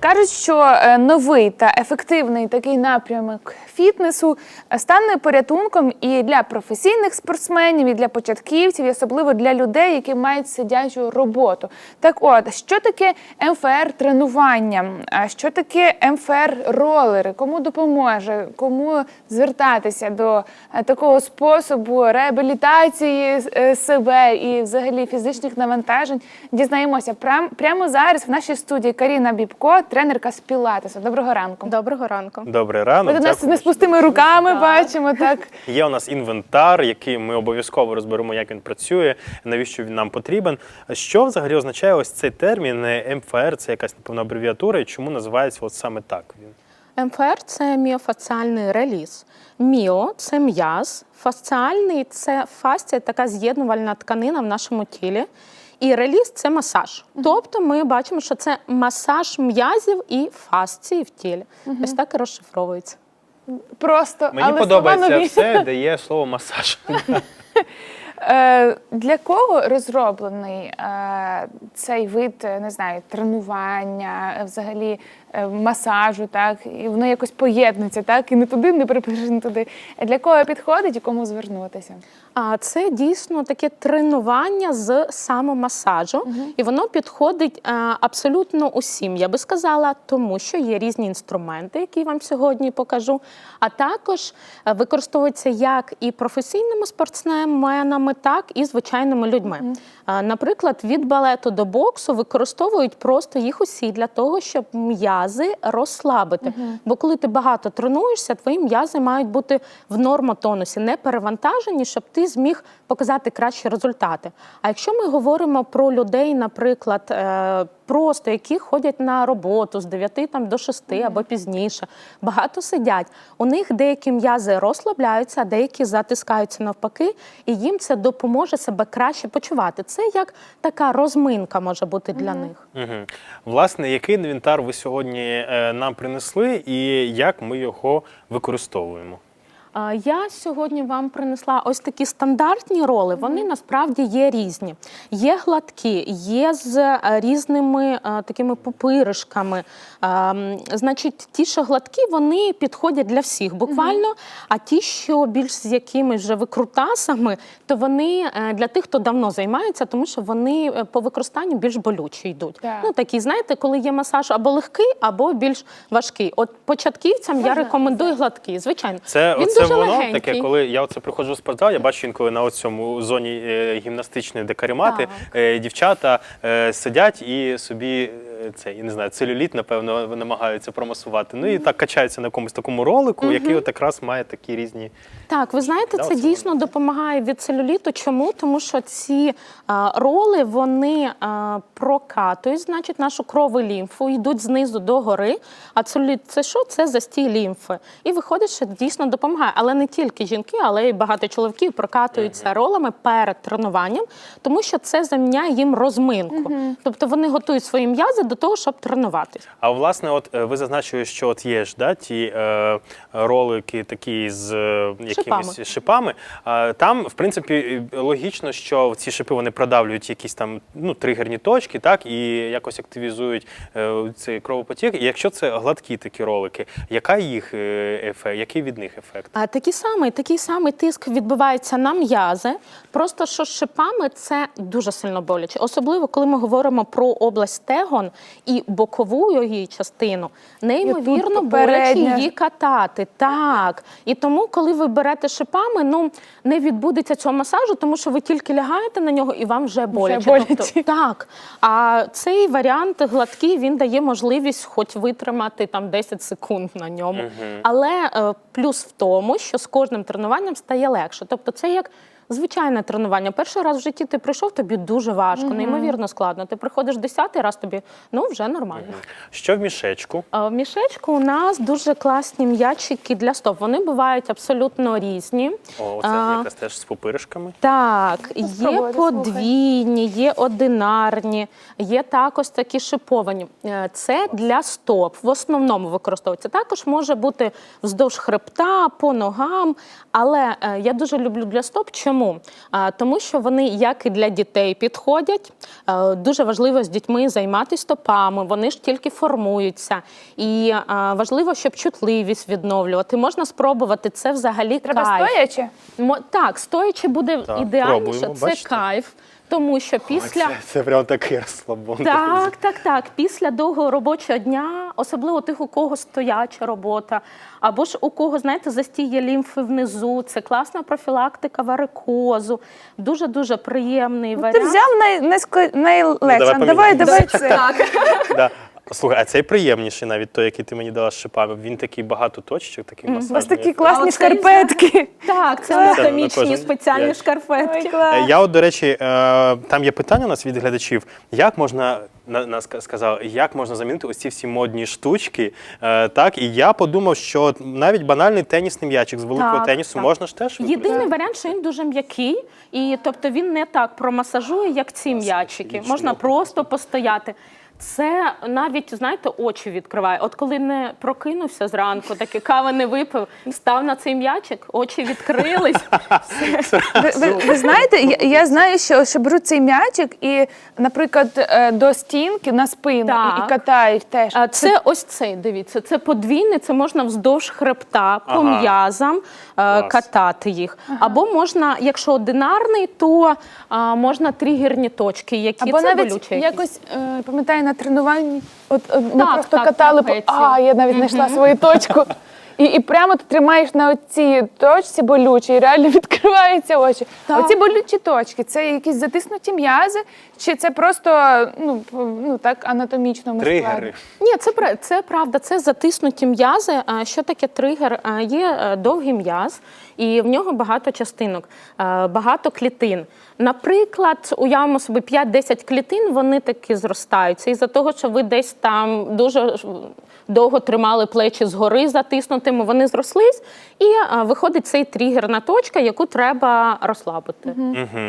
Кажуть, що е, новий та ефективний такий напрямок фітнесу е, стане порятунком і для професійних спортсменів, і для початківців, і особливо для людей, які мають сидячу роботу. Так, от що таке МФР тренування? А що таке МФР ролери? Кому допоможе? Кому звертатися до е, такого способу реабілітації себе і взагалі фізичних навантажень? Дізнаємося прям, прямо зараз в нашій студії Каріна Бібко, тренерка з Пілатеса. Доброго ранку. Доброго ранку. Добрий ранок. Ми до нас дякую. не з пустими руками бачимо, так. Є у нас інвентар, який ми обов'язково розберемо, як він працює, навіщо він нам потрібен. Що взагалі означає ось цей термін МФР? Це якась напевно абревіатура, і чому називається от саме так він? МФР це міофасціальний реліз. Міо це м'яз, фасціальний це фасція, така з'єднувальна тканина в нашому тілі. І реліз це масаж. Тобто ми бачимо, що це масаж м'язів і фасції в тілі. Ось так і розшифровується. Просто Мені але подобається нові. все, де є слово масаж. Е, Для кого розроблений е, цей вид, не знаю, тренування, взагалі масажу, так і воно якось поєднується, так і не туди, не припишеш, не туди. Для кого підходить і кому звернутися? А це дійсно таке тренування з самомасажу, і воно підходить е, абсолютно усім. Я би сказала, тому що є різні інструменти, які вам сьогодні покажу. А також е, використовується як і професійними спортсменами, так і звичайними людьми. Е, Наприклад, від балету до боксу використовують просто їх усі для того, щоб м'язи розслабити. Бо коли ти багато тренуєшся, твої м'язи мають бути в нормотонусі, не перевантажені, щоб ти зміг показати кращі результати. А якщо ми говоримо про людей, наприклад, е, просто які ходять на роботу з 9 там, до 6 або пізніше, багато сидять, у них деякі м'язи розслабляються, а деякі затискаються навпаки, і їм це допоможе себе краще почувати. Це як така розминка може бути для них. Угу. Власне, який інвентар ви сьогодні е, нам принесли, і як ми його використовуємо? Я сьогодні вам принесла ось такі стандартні роли. Вони насправді є різні. Є гладкі, є з е, різними е, такими пупиришками. Значить, ті, що гладкі, вони підходять для всіх буквально. А ті, що більш з якимись вже викрутасами, то вони е, для тих, хто давно займається, тому що вони по використанню більш болючі йдуть. Так. Ну такі, знаєте, коли є масаж або легкий, або більш важкий. От початківцям я рекомендую гладкий, звичайно. Це Він оце дуже воно легенький. таке, коли я оце приходжу в спортзал, я бачу інколи на цьому зоні е, гімнастичної, де каремати, Так. е, дівчата е, сидять і собі це, я не знаю, целюліт, напевно, намагаються промасувати. Ну і так качаються на якомусь такому ролику, який от якраз має такі різні. Так, ви знаєте, Да, це дійсно допомагає від целюліту. Чому? Тому що ці а, роли вони а, прокатують, значить, нашу кров і лімфу, йдуть знизу до гори. А целюліт це що? Це застій лімфи. І виходить, що дійсно допомагає. Але не тільки жінки, але й багато чоловіків прокатуються ролами перед тренуванням, тому що це заміняє їм розминку. Тобто вони готують свої м'язи до того, щоб тренуватись. А власне, от е, ви зазначили, що от є ж да, ті е, ролики такі з е, якимись Шипами. шипами. А, там, в принципі, е, логічно, що ці шипи вони продавлюють якісь там ну, тригерні точки, так, і якось активізують е, цей кровопотік. І якщо це гладкі такі ролики, яка їх е, ефект, який від них ефект? А такий самий, такий самий тиск відбувається на м'язи. Просто що з шипами це дуже сильно боляче. Особливо, коли ми говоримо про область стегон і бокову її частину, неймовірно боляче її катати. Так. І тому, коли ви берете шипами, ну не відбудеться цього масажу, тому що ви тільки лягаєте на нього і вам вже боляче. боляче. Тобто, так. А цей варіант гладкий він дає можливість хоч витримати там 10 секунд на ньому. Але е, плюс в тому, що з кожним тренуванням стає легше. Тобто, це як. Звичайне тренування. Перший раз в житті ти прийшов, тобі дуже важко, неймовірно складно. Ти приходиш десятий раз, тобі ну вже нормально. Що в мішечку? В мішечку у нас дуже класні м'ячики для стоп. Вони бувають абсолютно різні. О, це А, якраз теж з пупиришками. так, є подвійні, є одинарні, є також такі шиповані. Е, Це для стоп. В основному використовується. Також може бути вздовж хребта, по ногам. Але е, я дуже люблю для стоп. Чому? Чому? А, тому що вони як і для дітей підходять. Е, Дуже важливо з дітьми займатися стопами, вони ж тільки формуються. І а, важливо, щоб чутливість відновлювати. Можна спробувати це взагалі Треба кайф. стоячи? Мо- Так, стоячи буде Так, ідеальніше, пробуємо, це бачите? кайф. Тому що після Це, це прям такий розслабон. так, так, так. Після довгого робочого дня, особливо тих, у кого стояча робота, або ж у кого, знаєте, застіє лімфи внизу. Це класна профілактика варикозу. Дуже дуже приємний Ти варіант. взяв най, найско- найлегше. давай давай, поміняємо. давай це. Да. Слухай, а цей приємніший навіть той, який ти мені дала з шипами. Він такий багато точечок, такий У вас такі А класні оцей шкарпетки. Так, це Це на анатомічні кожен спеціальні п'ять. шкарпетки. Е, Я от, до речі, е, там є питання у нас від глядачів. Як можна на, на ска- сказав, як можна замінити ось ці всі модні штучки? Е, так, і я подумав, що от навіть банальний тенісний м'ячик з великого Так, тенісу так. можна ж теж Єдиний варіант, що він дуже м'який, і тобто він не так промасажує, як ці м'ячики. Можна просто постояти. Це навіть знаєте, очі відкриває. От коли не прокинувся зранку, таки кави не випив, став на цей м'ячик, очі відкрились. Ви, ви, ви знаєте, я, я знаю, що, що беруть цей м'ячик і, наприклад, е, до стінки на спину і, Так. і катають теж. А це ось цей, дивіться, це подвійний, це можна вздовж хребта по Ага. м'язам е, Клас. катати їх. Або можна, якщо одинарний, то а, можна тригерні точки, які Або це навіть болюче. якось е, пам'ятаю на тренуванні. От от ми Так, просто так, катали по а, я навіть знайшла свою точку. І, і прямо ти тримаєш на цій точці болючій, і реально відкриваються очі. Так. Оці болючі точки це якісь затиснуті м'язи, чи це просто ну, ну так анатомічно ми тригери. Ні, це це правда, це затиснуті м'язи. А Що таке тригер? А, Є е, довгий м'яз, і в нього багато частинок, е, багато клітин. Наприклад, уявимо собі 5-10 клітин, вони таки зростаються. Із-за того, що ви десь там дуже довго тримали плечі згори затиснутими, вони зрослись, і е, виходить цей тригерна точка, яку треба розслабити.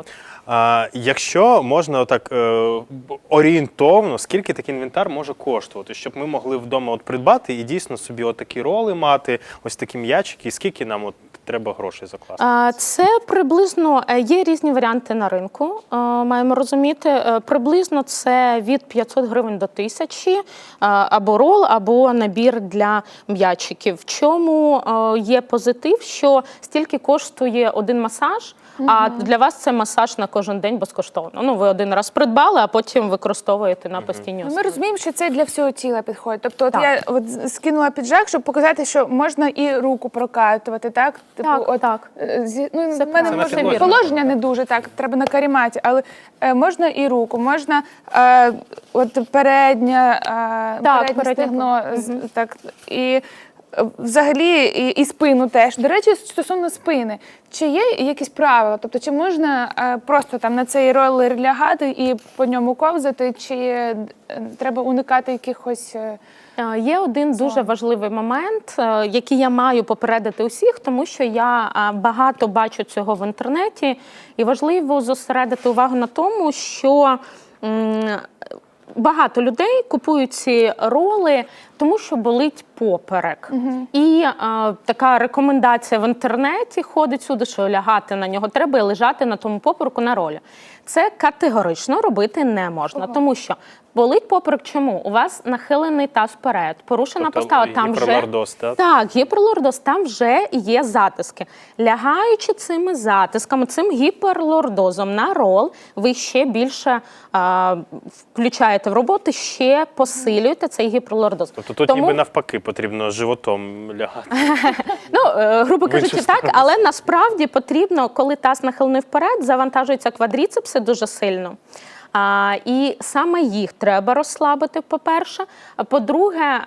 От. А, якщо можна так е, орієнтовно, скільки такий інвентар може коштувати, щоб ми могли вдома от придбати і дійсно собі от такі роли мати, ось такі м'ячики, і скільки нам от треба грошей закласти? Це приблизно е, є різні варіанти на ринку. е, Маємо розуміти, Е, приблизно це від 500 гривень до 1000, е, або рол, або набір для м'ячиків. В чому є позитив, що стільки коштує один масаж. А для вас це масаж на кожен день безкоштовно. Ну, ви один раз придбали, а потім використовуєте на постійній Ну, Ми розуміємо, що це для всього тіла підходить. Тобто, от я от скинула піджак, щоб показати, що можна і руку прокатувати, так? Типу, Так, от, так. е, Зі, ну, Це в мене правда. Це на може положення не дуже так, треба на каріматі, але е, можна і руку, можна е, от передня, е, Так, переднє стегно, з- так, і взагалі і, і спину теж. До речі, стосовно спини, чи є якісь правила? Тобто, чи можна е, просто там на цей ролер лягати і по ньому ковзати, чи е, треба уникати якихось. е, Е, Є один дуже важливий момент, е, який я маю попередити усіх, тому що я е, багато бачу цього в інтернеті, і важливо зосередити увагу на тому, що м, багато людей купують ці роли, тому що болить поперек. І е, така рекомендація в інтернеті ходить сюди, що лягати на нього треба і лежати на тому попереку на ролі. Це категорично робити не можна, тому що болить поперек. Чому? У вас нахилений таз вперед, порушена Тобто постава. Там вже так? так, гіперлордоз, там вже є затиски. Лягаючи цими затисками, цим гіперлордозом на рол, ви ще більше а, включаєте в роботу, ще посилюєте цей гіперлордоз. Тобто тут ніби навпаки потрібно животом лягати. Ну, е, грубо кажучи, так, але насправді потрібно, коли таз нахилений вперед, завантажуються квадріцепси дуже сильно. А, і саме їх треба розслабити, по-перше. А По-друге, е,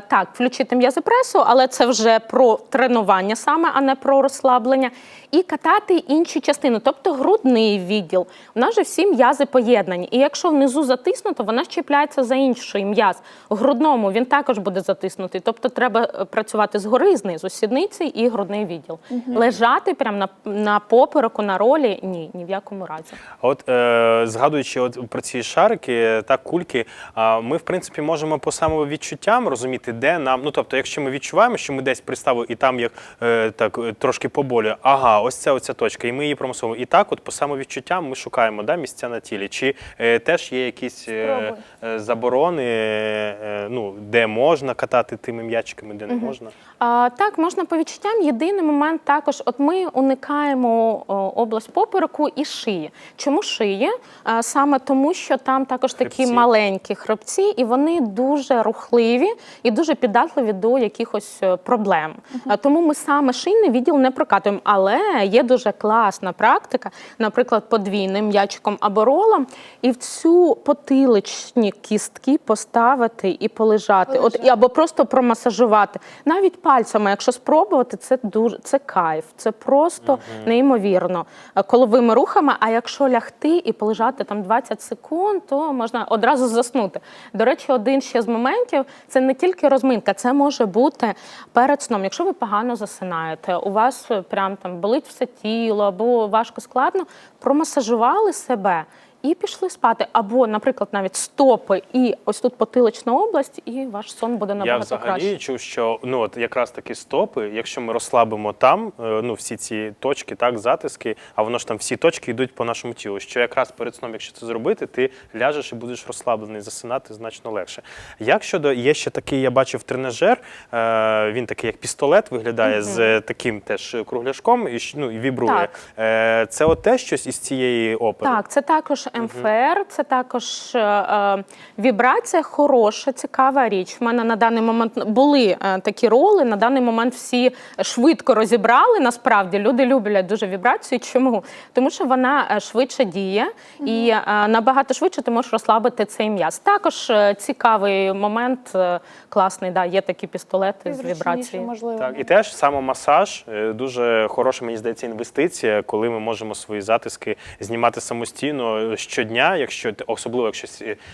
так, включити м'язи пресу, але це вже про тренування саме, а не про розслаблення. І катати інші частини, тобто грудний відділ. У нас же всі м'язи поєднані. І якщо внизу затиснуто, вона щепляється за інший м'яз. В грудному він також буде затиснутий. Тобто треба е, працювати згори знизу, сідниці і грудний відділ. Лежати прямо на, на попереку, на ролі ні, ні в якому разі. А От е, згадуючи от про ці шарики, так, кульки, а, ми, в принципі, можемо по самовідчуттям розуміти, де нам. Ну, тобто, якщо ми відчуваємо, що ми десь приставили і там як е, так е, трошки поболює, ага, ось це оця точка, і ми її промислово. І так, от по самовідчуттям ми шукаємо да, місця на тілі. Чи е, теж є якісь е, Спробуй. е, заборони, е, ну, де можна катати тими м'ячиками, де не можна? А, так, можна по відчуттям. Єдиний момент також, от ми уникаємо область попереку і шиї. Чому шиї? А, саме тому, що там також такі Хребці. маленькі хребці, і вони дуже рухливі і дуже піддатливі до якихось е, проблем. А, тому ми саме шийний відділ не прокатуємо. Але є дуже класна практика, наприклад, подвійним м'ячиком або ролом, і в цю потиличні кістки поставити і полежати. От, і, або просто промасажувати. Навіть пальцями, якщо спробувати, це дуже це кайф, це просто неймовірно. Е, Коловими рухами, а якщо лягти і полежати там 20 секунд, то можна одразу заснути. До речі, один ще з моментів це не тільки розминка, це може бути перед сном. Якщо ви погано засинаєте, у вас е, прям там болить все тіло або важко складно, промасажували себе. І пішли спати, або, наприклад, навіть стопи, і ось тут потилична область, і ваш сон буде Я набагато взагалі краще. чув, що ну от якраз такі стопи, якщо ми розслабимо там, е, ну всі ці точки, так, затиски, а воно ж там всі точки йдуть по нашому тілу. Що якраз перед сном, якщо це зробити, ти ляжеш і будеш розслаблений, засинати значно легше. Як щодо є ще такий, я бачив тренажер, е, він такий як пістолет виглядає з е, таким теж кругляшком і ну, і вібрує. Так. Е, Це от те щось із цієї опери. Так, це також МФР, це також е, е, вібрація, хороша, цікава річ. У мене на даний момент були е, такі роли. На даний момент всі швидко розібрали. Насправді люди люблять дуже вібрацію. Чому? Тому що вона е, швидше діє і е, набагато швидше ти можеш розслабити цей м'яз. Також е, цікавий момент, е, класний, да, є такі пістолети з вібрацією. можливо. Так, і теж самомасаж е, дуже хороша, мені здається, інвестиція, коли ми можемо свої затиски знімати самостійно щодня, якщо особливо якщо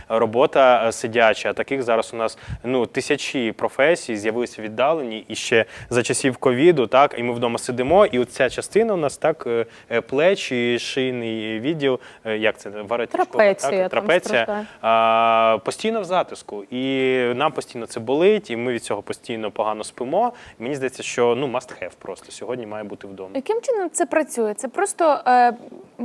робота е, сидяча. А таких зараз у нас ну тисячі професій з'явилися віддалені і ще за часів ковіду, так і ми вдома сидимо. І оця частина у нас так е, е, плечі, шийний відділ, е, як це воротничкова, Трапеція так, трапеція а, постійно в затиску. І нам постійно це болить, і ми від цього постійно погано спимо. Мені здається, що ну must have просто сьогодні має бути вдома. Яким чином це працює? Це просто е,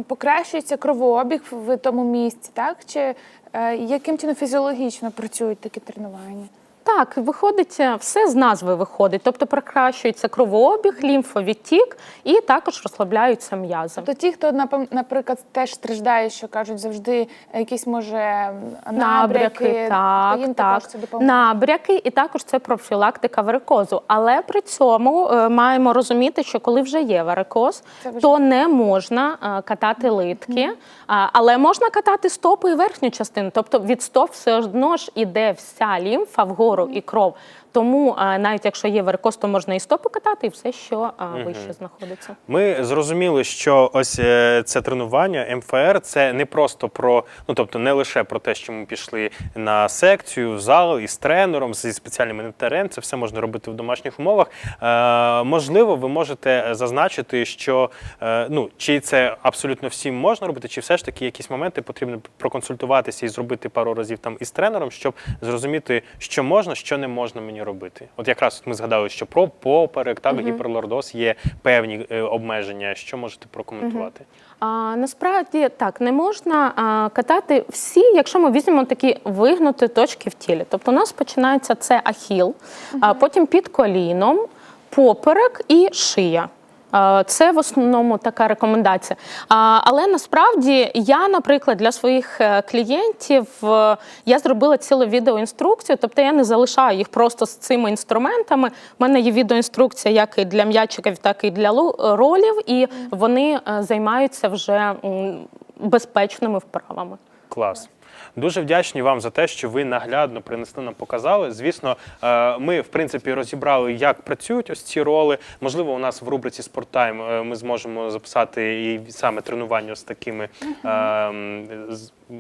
покращується кровообіг в тому місці, так? Чи е, яким чином фізіологічно працюють такі тренування? Так, виходить, е, все з назви виходить. Тобто покращується кровообіг, лімфовідтік і також розслабляються м'язи. То ті, хто наприклад теж страждає, що кажуть, завжди якісь може набряки, так, їм так. також це допоможе. Набряки, і також це профілактика варикозу. Але при цьому е, маємо розуміти, що коли вже є варикоз, важливо. то не можна е, катати литки, а, але можна катати стопи і верхню частину. Тобто від стоп все одно ж іде вся лімфа вгору і кров. Тому навіть якщо є варикоз, то можна і стопи катати, і все, що вище знаходиться. Ми зрозуміли, що ось е, це тренування МФР це не просто про, ну тобто не лише про те, що ми пішли на секцію, в зал із тренером, зі спеціальним інвентарем. Це все можна робити в домашніх умовах. Е, можливо, ви можете зазначити, що е, ну чи це абсолютно всім можна робити, чи все ж таки якісь моменти потрібно проконсультуватися і зробити пару разів там із тренером, щоб зрозуміти, що можна, що не можна мені робити. От якраз ми згадали, що про поперек, так гіперлордоз є певні е, обмеження. Що можете прокоментувати? А, насправді так не можна а, катати всі, якщо ми візьмемо такі вигнуті точки в тілі. Тобто у нас починається це ахіл, а потім під коліном, поперек і шия. Це в основному така рекомендація. Але насправді я, наприклад, для своїх е, клієнтів е, я зробила цілу відеоінструкцію, тобто я не залишаю їх просто з цими інструментами. У мене є відеоінструкція як і для м'ячиків, так і для лу- ролів, і вони е, займаються вже безпечними вправами. Клас. Дуже вдячні вам за те, що ви наглядно принесли нам показали. Звісно, е, ми в принципі розібрали, як працюють ось ці роли. Можливо, у нас в рубриці Спорттайм е, ми зможемо записати і саме тренування з такими м,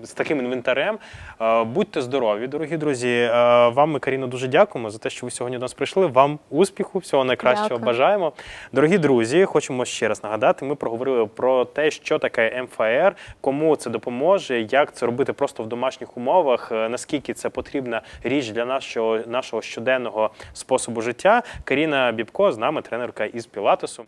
з- таким інвентарем. Е, Будьте здорові, дорогі друзі. Е, Вам ми, Каріно, дуже дякуємо за те, що ви сьогодні до нас прийшли. Вам успіху, всього найкращого Дякую. бажаємо. Дорогі друзі, хочемо ще раз нагадати. Ми проговорили про те, що таке МФР, кому це допоможе, як це робити просто в домашніх умовах, е, наскільки це потрібна річ для нашого, нашого щоденного способу життя. Каріна Бібко з нами, тренерка із Пілатесу.